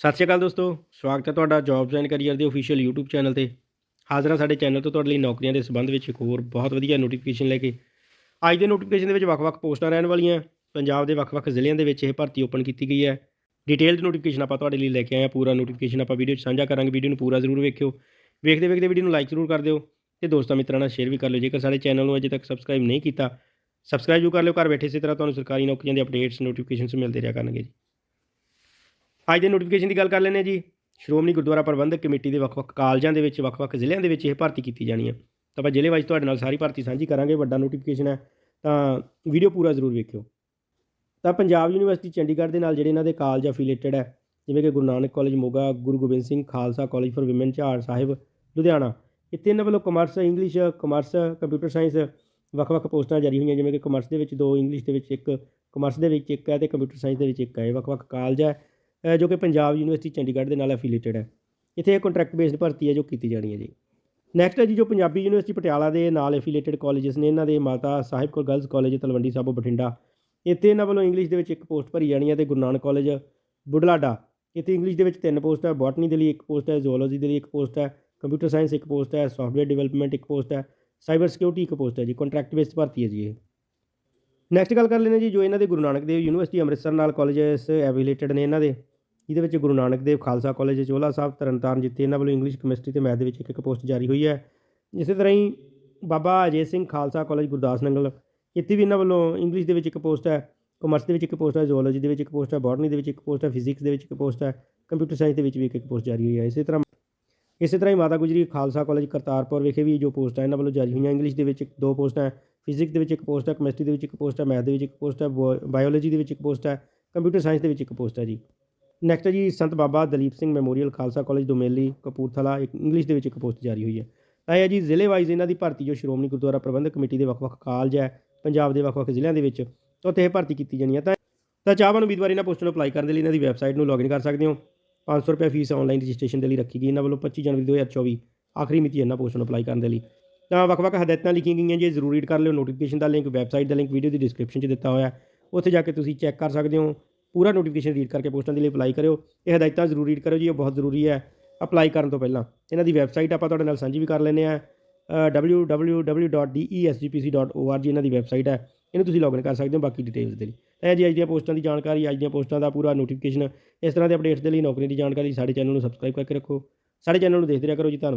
ਸਤਿ ਸ਼੍ਰੀ ਅਕਾਲ ਦੋਸਤੋ, ਸਵਾਗਤ ਹੈ ਤੁਹਾਡਾ ਜੌਬਸ ਐਂਡ ਕੈਰੀਅਰ ਦੇ ਅਫੀਸ਼ੀਅਲ YouTube ਚੈਨਲ ਤੇ। ਹਾਜ਼ਰ ਹਾਂ ਸਾਡੇ ਚੈਨਲ ਤੋਂ ਤੁਹਾਡੇ ਲਈ ਨੌਕਰੀਆਂ ਦੇ ਸੰਬੰਧ ਵਿੱਚ ਇੱਕ ਹੋਰ ਬਹੁਤ ਵਧੀਆ ਨੋਟੀਫਿਕੇਸ਼ਨ ਲੈ ਕੇ। ਅੱਜ ਦੇ ਨੋਟੀਫਿਕੇਸ਼ਨ ਦੇ ਵਿੱਚ ਵੱਖ-ਵੱਖ ਪੋਸਟਾਂ ਰਹਿਣ ਵਾਲੀਆਂ। ਪੰਜਾਬ ਦੇ ਵੱਖ-ਵੱਖ ਜ਼ਿਲ੍ਹਿਆਂ ਦੇ ਵਿੱਚ ਇਹ ਭਰਤੀ ਓਪਨ ਕੀਤੀ ਗਈ ਹੈ। ਡਿਟੇਲਡ ਨੋਟੀਫਿਕੇਸ਼ਨ ਆਪਾਂ ਤੁਹਾਡੇ ਲਈ ਲੈ ਕੇ ਆਏ ਹਾਂ। ਪੂਰਾ ਨੋਟੀਫਿਕੇਸ਼ਨ ਆਪਾਂ ਵੀਡੀਓ 'ਚ ਸਾਂਝਾ ਕਰਾਂਗੇ। ਵੀਡੀਓ ਨੂੰ ਪੂਰਾ ਜ਼ਰੂਰ ਵੇਖਿਓ। ਵੇਖਦੇ ਵੇਖਦੇ ਵੀਡੀਓ ਨੂੰ ਲਾਈਕ ਜ਼ਰੂਰ ਕਰ ਦਿਓ ਤੇ ਦੋਸਤਾਂ ਮਿੱਤਰਾਂ ਨਾਲ ਸ਼ੇਅਰ ਵੀ ਕਰ ਲਿਓ। ਜੇਕਰ ਸਾਡੇ ਚੈਨਲ ਨੂੰ ਅਜੇ ਤੱਕ ਸਬਸਕ੍ਰਾਈਬ ਨਹੀਂ ਕੀਤਾ ਸਬਸਕ੍ਰਾਈਬ ਜ਼ਰੂਰ ਕਰ ਲਿਓ। ਘਰ ਬੈਠੇ ਇਸੇ ਤਰ੍ਹਾਂ ਤੁਹਾਨੂੰ ਸਰਕਾਰੀ ਨੌਕਰੀਆਂ ਦੇ ਅਪਡੇਟਸ ਨੋਟੀਫਿਕੇਸ਼ਨਸ ਮਿਲਦੇ ਰਿਹਾ ਕਰਨਗੇ ਜੀ। ਅੱਜ ਦੇ ਨੋਟੀਫਿਕੇਸ਼ਨ ਦੀ ਗੱਲ ਕਰ ਲੈਂਦੇ ਹਾਂ ਜੀ। ਸ਼੍ਰੋਮਣੀ ਗੁਰਦੁਆਰਾ ਪ੍ਰਬੰਧਕ ਕਮੇਟੀ ਦੇ ਵੱਖ-ਵੱਖ ਕਾਲਜਾਂ ਦੇ ਵਿੱਚ, ਵੱਖ-ਵੱਖ ਜ਼ਿਲ੍ਹਿਆਂ ਦੇ ਵਿੱਚ ਇਹ ਭਰਤੀ ਕੀਤੀ ਜਾਣੀ ਹੈ। ਤਾਂ ਆਪਾਂ ਜ਼ਿਲ੍ਹੇ ਵਾਈਜ਼ ਤੁਹਾਡੇ ਨਾਲ ਸਾਰੀ ਭਰਤੀ ਸਾਂਝੀ ਕਰਾਂਗੇ, ਵੱਡਾ ਨੋਟੀਫਿਕੇਸ਼ਨ ਹੈ। ਤਾਂ ਵੀਡੀਓ ਪੂਰਾ ਜ਼ਰੂਰ ਵੇਖਿਓ। ਤਾਂ ਪੰਜਾਬ ਯੂਨੀਵਰਸਿਟੀ ਚੰਡੀਗੜ੍ਹ ਦੇ ਨਾਲ ਜਿਹੜੇ ਇਹਨਾਂ ਦੇ ਕਾਲਜ ਅਫੀਲੀਏਟਡ ਹੈ, ਜਿਵੇਂ ਕਿ Guru Nanak college Moga, Guru Gobind Singh Khalsa college for women Jhar Sahib, Ludhiana. ਇੱਥੇ ਇਹਨਾਂ ਵੱਲੋਂ commerce English commerce computer science ਵੱਖ-ਵੱਖ ਪੋਸਟਾਂ ਜਾਰੀ ਹੋਈਆਂ, ਜਿਵੇਂ ਕਿ ਕਮਰਸ ਦੇ ਵਿੱਚ ਦੋ ਇੰਗਲਿਸ਼ ਦੇ ਵਿੱਚ ਇੱਕ ਕਮਰਸ ਦੇ ਵਿੱਚ ਇੱਕ ਹੈ ਤੇ ਕੰਪਿਊਟਰ ਸਾਇੰਸ ਦੇ ਵਿੱਚ ਇੱਕ ਹੈ। ਇਹ ਵੱਖ-ਵੱਖ ਕਾਲਜ ਹੈ। ਜੋ ਕਿ ਪੰਜਾਬ ਯੂਨੀਵਰਸਿਟੀ ਚੰਡੀਗੜ੍ਹ ਦੇ ਨਾਲ ਐਫੀਲੀਏਟਡ ਹੈ। ਇੱਥੇ ਇਹ ਕੰਟਰੈਕਟ ਬੇਸਡ ਭਰਤੀ ਹੈ ਜੋ ਕੀਤੀ ਜਾਣੀ ਹੈ ਜੀ। ਨੈਕਸਟ ਹੈ ਜੀ ਜੋ ਪੰਜਾਬੀ ਯੂਨੀਵਰਸਿਟੀ ਪਟਿਆਲਾ ਦੇ ਨਾਲ ਐਫੀਲੀਏਟਡ ਕਾਲਜਸ ਨੇ, ਇਹਨਾਂ ਦੇ ਮਾਤਾ ਸਾਹਿਬ ਕੌਰ ਗਰਲਸ ਕਾਲਜ ਤਲਵੰਡੀ ਸਾਬੋ ਬਠਿੰਡਾ। ਇੱਥੇ ਇਹਨਾਂ ਵੱਲੋਂ ਇੰਗਲਿਸ਼ ਦੇ ਵਿੱਚ ਇੱਕ ਪੋਸਟ ਭਰੀ ਜਾਣੀ ਹੈ ਤੇ ਗੁਰੂ ਨਾਨਕ ਕਾਲਜ ਬੁਢਲਾਡਾ। ਇੱਥੇ ਇੰਗਲਿਸ਼ ਦੇ ਵਿੱਚ ਤਿੰਨ ਪੋਸਟ ਹੈ ਬੋਟਨੀ ਦੇ ਲਈ ਇੱਕ ਪੋਸਟ ਹੈ ਜ਼ੂਓਲੋਜੀ ਦੇ ਲਈ ਇੱਕ ਪੋਸਟ ਹੈ ਕੰਪਿਊਟਰ ਸਾਇੰਸ ਇੱਕ ਪੋਸਟ ਹੈ ਸੌਫਟਵੇਅਰ ਡਿਵੈਲਪਮੈਂਟ ਇੱਕ ਪੋਸਟ ਹੈ ਸਾਈਬਰ ਸਿਕਿਉਰਿਟੀ ਇੱਕ ਪੋਸਟ ਹੈ ਜੀ ਕੰਟਰੈਕਟ ਬੇਸਡ ਭਰਤੀ ਹੈ ਜੀ ਇਹ। ਨੈਕਸਟ ਗੱਲ ਕਰ ਲੈਂਦੇ ਜੀ, ਜੋ ਇਹਨਾਂ ਦੇ ਗੁਰੂ ਨਾਨਕ ਦੇਵ ਯੂਨੀਵਰਸਿਟੀ ਅੰਮ੍ਰਿਤਸਰ ਨਾਲ ਕਾਲਜਸ ਐਫੀਲੀਏਟਡ ਨੇ ਇਹਨਾਂ ਦੇ ਜਿਹਦੇ ਵਿੱਚ ਗੁਰੂ ਨਾਨਕ ਦੇਵ ਖਾਲਸਾ ਕਾਲਜ ਚੋਲਾ ਸਾਹਿਬ, ਤਰਨਤਾਰਨ ਜਿੱਥੇ ਇਹਨਾਂ ਵੱਲੋਂ ਇੰਗਲਿਸ਼ ਕੈਮਿਸਟਰੀ ਤੇ ਮੈਥ ਦੇ ਵਿੱਚ ਇੱਕ ਇੱਕ ਪੋਸਟ ਜਾਰੀ ਹੋਈ ਹੈ। ਇਸੇ ਤਰ੍ਹਾਂ ਹੀ ਬਾਬਾ ਅਜੇ ਸਿੰਘ ਖਾਲਸਾ ਕਾਲਜ ਗੁਰਦਾਸ ਨੰਗਲ, ਇੱਥੇ ਵੀ ਇਹਨਾਂ ਵੱਲੋਂ ਇੰਗਲਿਸ਼ ਦੇ ਵਿੱਚ ਇੱਕ ਪੋਸਟ ਹੈ ਕਮਰਸ ਦੇ ਵਿੱਚ ਇੱਕ ਪੋਸਟ ਹੈ ਜ਼ੂਓਲੋਜੀ ਦੇ ਵਿੱਚ ਇੱਕ ਪੋਸਟ ਹੈ ਬੋਟਨੀ ਦੇ ਵਿੱਚ ਇੱਕ ਪੋਸਟ ਹੈ ਫਿਜ਼ਿਕਸ ਦੇ ਵਿੱਚ ਇੱਕ ਪੋਸਟ ਹੈ ਕੰਪਿਊਟਰ ਸਾਇੰਸ ਦੇ ਵਿੱਚ ਵੀ ਇੱਕ ਇੱਕ ਪੋਸਟ ਜਾਰੀ ਹੋਈ ਹੈ। ਇਸੇ ਤਰ੍ਹਾਂ ਇਸੇ ਤਰ੍ਹਾਂ ਹੀ ਮਾਤਾ ਗੁਜਰੀ ਖਾਲਸਾ ਕਾਲਜ ਕਰਤਾਰਪੁਰ ਵਿਖੇ ਵੀ ਜੋ ਪੋਸਟ ਹੈ ਇਹਨਾਂ ਵੱਲੋਂ ਜਾਰੀ ਹੋਈਆਂ ਇੰਗਲਿਸ਼ ਦੇ ਵਿੱਚ ਇੱਕ- ਦੋ ਪੋਸਟਾਂ ਫਿਜ਼ਿਕਸ ਦੇ ਵਿੱਚ ਇੱਕ ਪੋਸਟ ਹੈ ਕੈਮਿਸਟਰੀ ਦੇ ਵਿੱਚ ਇੱਕ ਪੋਸਟ ਹੈ ਮੈਥ ਦੇ ਵਿੱਚ ਇੱਕ ਪੋਸਟ ਹੈ ਬਾਇਓਲੋਜੀ ਦੇ ਵਿੱਚ ਇੱਕ ਪੋਸਟ ਹੈ ਕੰਪਿਊਟਰ ਸਾਇੰਸ ਦੇ ਵਿੱਚ ਇੱਕ ਪੋਸਟ ਹੈ ਜੀ। ਨੈਕਸਟ ਹੈ ਜੀ, ਸੰਤ ਬਾਬਾ ਦਲੀਪ ਸਿੰਘ ਮੈਮੋਰੀਅਲ ਖਾਲਸਾ ਕਾਲਜ ਦੁਮੇਲੀ, ਕਪੂਰਥਲਾ, ਇੱਕ ਇੰਗਲਿਸ਼ ਦੇ ਵਿੱਚ ਇੱਕ ਪੋਸਟ ਜਾਰੀ ਹੋਈ ਹੈ। ਤਾਂ ਇਹ ਹੈ ਜੀ, ਜ਼ਿਲ੍ਹੇ ਵਾਈਜ਼ ਇਹਨਾਂ ਦੀ ਭਰਤੀ ਜੋ ਸ਼੍ਰੋਮਣੀ ਗੁਰਦੁਆਰਾ ਪ੍ਰਬੰਧਕ ਕਮੇਟੀ ਦੇ ਵੱਖ-ਵੱਖ ਕਾਲਜ ਹੈ, ਪੰਜਾਬ ਦੇ ਵੱਖ-ਵੱਖ ਜ਼ਿਲ੍ਹਿਆਂ ਦੇ ਵਿੱਚ ਉੱਥੇ ਇਹ ਭਰਤੀ ਕੀਤੀ ਜਾਣੀ ਹੈ। ਤਾਂ ਤਾਂ ਚਾਹਵਾਨ ਉਮੀਦਵਾਰ ਇਹਨਾਂ ਪੋਸਟਾਂ ਨੂੰ ਅਪਲਾਈ ਕਰਨ ਦੇ ਲਈ ਇਹਨਾਂ ਦੀ ਵੈਬਸਾਈਟ ਨੂੰ ਲੌਗਇਨ ਕਰ ਸਕਦੇ ਹੋ। 500 ਰੁਪਏ ਫੀਸ ਆਨਲਾਈਨ ਰਜਿਸਟ੍ਰੇਸ਼ਨ ਦੇ ਲਈ ਰੱਖੀ ਗਈ। ਇਹਨਾਂ ਵੱਲੋਂ 25 ਜਨਵਰੀ 2024 ਆਖਰੀ ਮਿਤੀ ਹੈ ਇਹਨਾਂ ਪੋਸਟਾਂ ਨੂੰ ਅਪਲਾਈ ਕਰਨ ਦੇ ਲਈ। ਤਾਂ ਵੱਖ-ਵੱਖ ਹਦਾਇਤਾਂ ਲਿਖੀਆਂ ਗਈਆਂ ਜੇ ਜ਼ਰੂਰ ਰੀਡ ਕਰ ਲਿਓ। ਨੋਟੀਫਿਕੇਸ਼ਨ ਦਾ ਲਿੰਕ ਵੈਬਸਾਈਟ ਦਾ ਲਿੰਕ ਵੀਡੀਓ ਦੀ ਡਿਸਕ੍ਰਿਪਸ਼ਨ 'ਚ ਦਿੱਤਾ ਹੋਇਆ ਉੱਥੇ ਜਾ ਕੇ ਤੁਸੀਂ ਚੈੱਕ ਕਰ ਸਕਦੇ ਹੋ। ਪੂਰਾ ਨੋਟੀਫਿਕੇਸ਼ਨ ਰੀਡ ਕਰਕੇ ਪੋਸਟਾਂ ਦੇ ਲਈ ਅਪਲਾਈ ਕਰਿਓ। ਇਹ ਹਦਾਇਤਾਂ ਜ਼ਰੂਰ ਰੀਡ ਕਰੋ ਜੀ। ਇਹ ਬਹੁਤ ਜ਼ਰੂਰੀ ਹੈ। ਅਪਲਾਈ ਕਰਨ ਤੋਂ ਪਹਿਲਾਂ ਇਹਨਾਂ ਦੀ ਵੈਬਸਾਈਟ ਆਪਾਂ ਤੁਹਾਡੇ ਨਾਲ ਸਾਂਝੀ ਵੀ ਕਰ ਲੈਂਦੇ ਆ www.desgpc.org ਇਹਨਾਂ ਦੀ ਵੈਬਸਾਈਟ ਹੈ। ਇਹਨੂੰ ਤੁਸੀਂ ਲੌਗਇਨ ਕਰ ਸਕਦੇ ਹੋ ਬਾਕੀ ਡਿਟੇਲਸ ਦੇ ਲਈ। ਇਹ ਜੀ ਅੱਜ ਦੀਆਂ ਪੋਸਟਾਂ ਦੀ ਜਾਣਕਾਰੀ, ਅੱਜ ਦੀਆਂ ਪੋਸਟਾਂ ਦਾ ਪੂਰਾ ਨੋਟੀਫਿਕੇਸ਼ਨ ਇਸ ਤਰ੍ਹਾਂ ਦੇ ਅਪਡੇਟਸ ਦੇ ਲਈ ਨੌਕਰੀ ਦੀ ਜਾਣਕਾਰੀ ਸਾਡੇ ਚੈਨਲ ਨੂੰ ਸਬਸਕ੍ਰਾਈਬ ਕਰਕੇ ਰੱਖੋ। ਸਾਡੇ ਚੈਨਲ ਨੂੰ ਦੇਖਦੇ ਰਿਹਾ ਕਰੋ ਜੀ, ਧੰਨਵਾਦ।